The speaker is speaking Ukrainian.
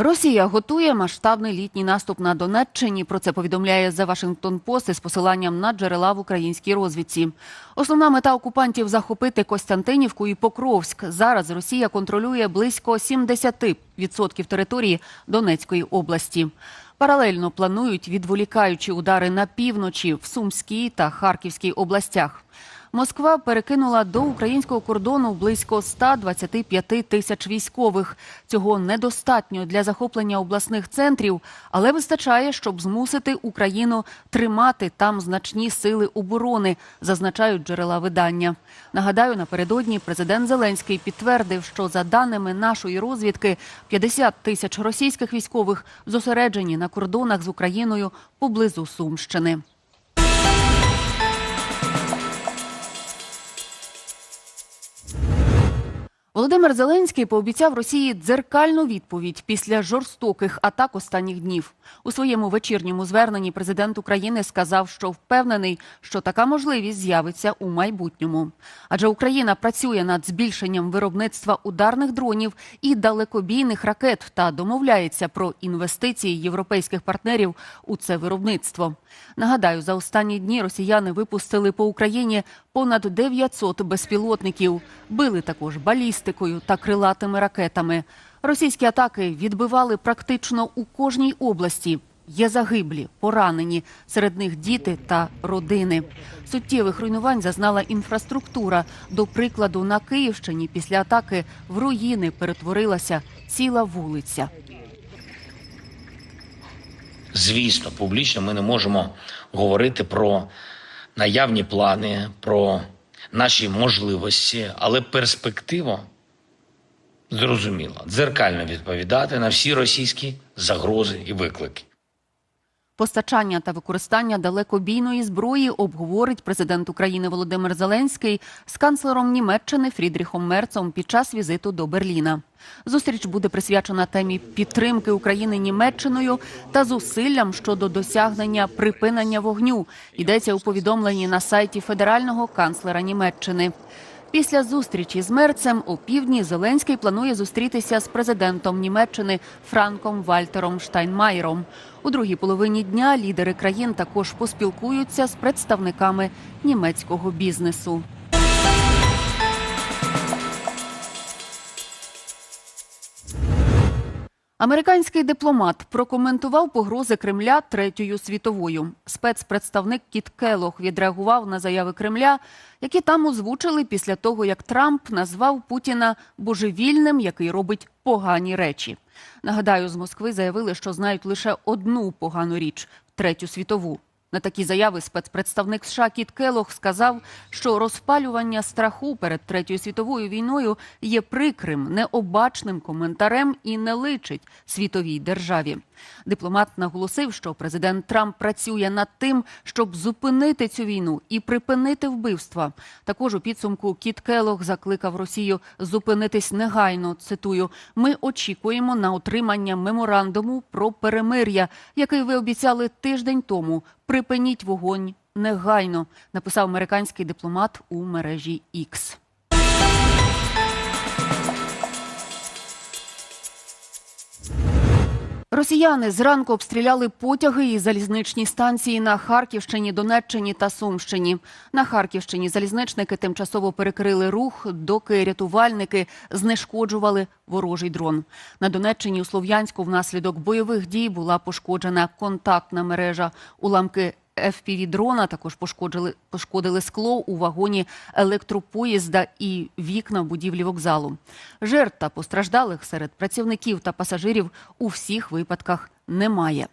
Росія готує масштабний літній наступ на Донеччині. Про це повідомляє The Washington Post із посиланням на джерела в українській розвідці. Основна мета окупантів захопити Костянтинівку і Покровськ. Зараз Росія контролює близько 70% території Донецької області. Паралельно планують відволікаючі удари на півночі в Сумській та Харківській областях. Москва перекинула до українського кордону близько 125 тисяч військових. Цього недостатньо для захоплення обласних центрів, але вистачає, щоб змусити Україну тримати там значні сили оборони, зазначають джерела видання. Нагадаю, напередодні президент Зеленський підтвердив, що за даними нашої розвідки, 50 тисяч російських військових зосереджені на кордонах з Україною поблизу Сумщини. Володимир Зеленський пообіцяв Росії дзеркальну відповідь після жорстоких атак останніх днів. У своєму вечірньому зверненні президент України сказав, що впевнений, що така можливість з'явиться у майбутньому. Адже Україна працює над збільшенням виробництва ударних дронів і далекобійних ракет та домовляється про інвестиції європейських партнерів у це виробництво. Нагадаю, за останні дні росіяни випустили по Україні понад 900 безпілотників. Били також балістикою та крилатими ракетами. Російські атаки відбивали практично у кожній області. Є загиблі, поранені, серед них діти та родини. Суттєвих руйнувань зазнала інфраструктура. До прикладу, на Київщині після атаки в руїни перетворилася ціла вулиця. Звісно, публічно ми не можемо говорити про наявні плани, про наші можливості, але перспектива зрозуміла дзеркально відповідати на всі російські загрози і виклики. Постачання та використання далекобійної зброї обговорить президент України Володимир Зеленський з канцлером Німеччини Фрідріхом Мерцом під час візиту до Берліна. Зустріч буде присвячена темі підтримки України Німеччиною та зусиллям щодо досягнення припинення вогню. Йдеться у повідомленні на сайті федерального канцлера Німеччини. Після зустрічі з мерцем у півдні Зеленський планує зустрітися з президентом Німеччини Франком Вальтером Штайнмаєром. У другій половині дня лідери країн також поспілкуються з представниками німецького бізнесу. Американський дипломат прокоментував погрози Кремля третьою світовою. Спецпредставник Кіт Келох відреагував на заяви Кремля, які там озвучили після того, як Трамп назвав Путіна божевільним, який робить погані речі. Нагадаю, з Москви заявили, що знають лише одну погану річ третю світову. На такі заяви спецпредставник США Кіт Келох сказав, що розпалювання страху перед третьою світовою війною є прикрим, необачним коментарем і не личить світовій державі. Дипломат наголосив, що президент Трамп працює над тим, щоб зупинити цю війну і припинити вбивства. Також у підсумку Кіт Келох закликав Росію зупинитись негайно. Цитую: ми очікуємо на отримання меморандуму про перемир'я, який ви обіцяли тиждень тому. Припиніть вогонь негайно, написав американський дипломат у мережі X. Росіяни зранку обстріляли потяги і залізничні станції на Харківщині, Донеччині та Сумщині. На Харківщині залізничники тимчасово перекрили рух, доки рятувальники знешкоджували ворожий дрон. На Донеччині у Слов'янську внаслідок бойових дій була пошкоджена контактна мережа. Уламки FPV-дрона також пошкодили, пошкодили скло у вагоні електропоїзда і вікна в будівлі вокзалу. Жертв та постраждалих серед працівників та пасажирів у всіх випадках немає.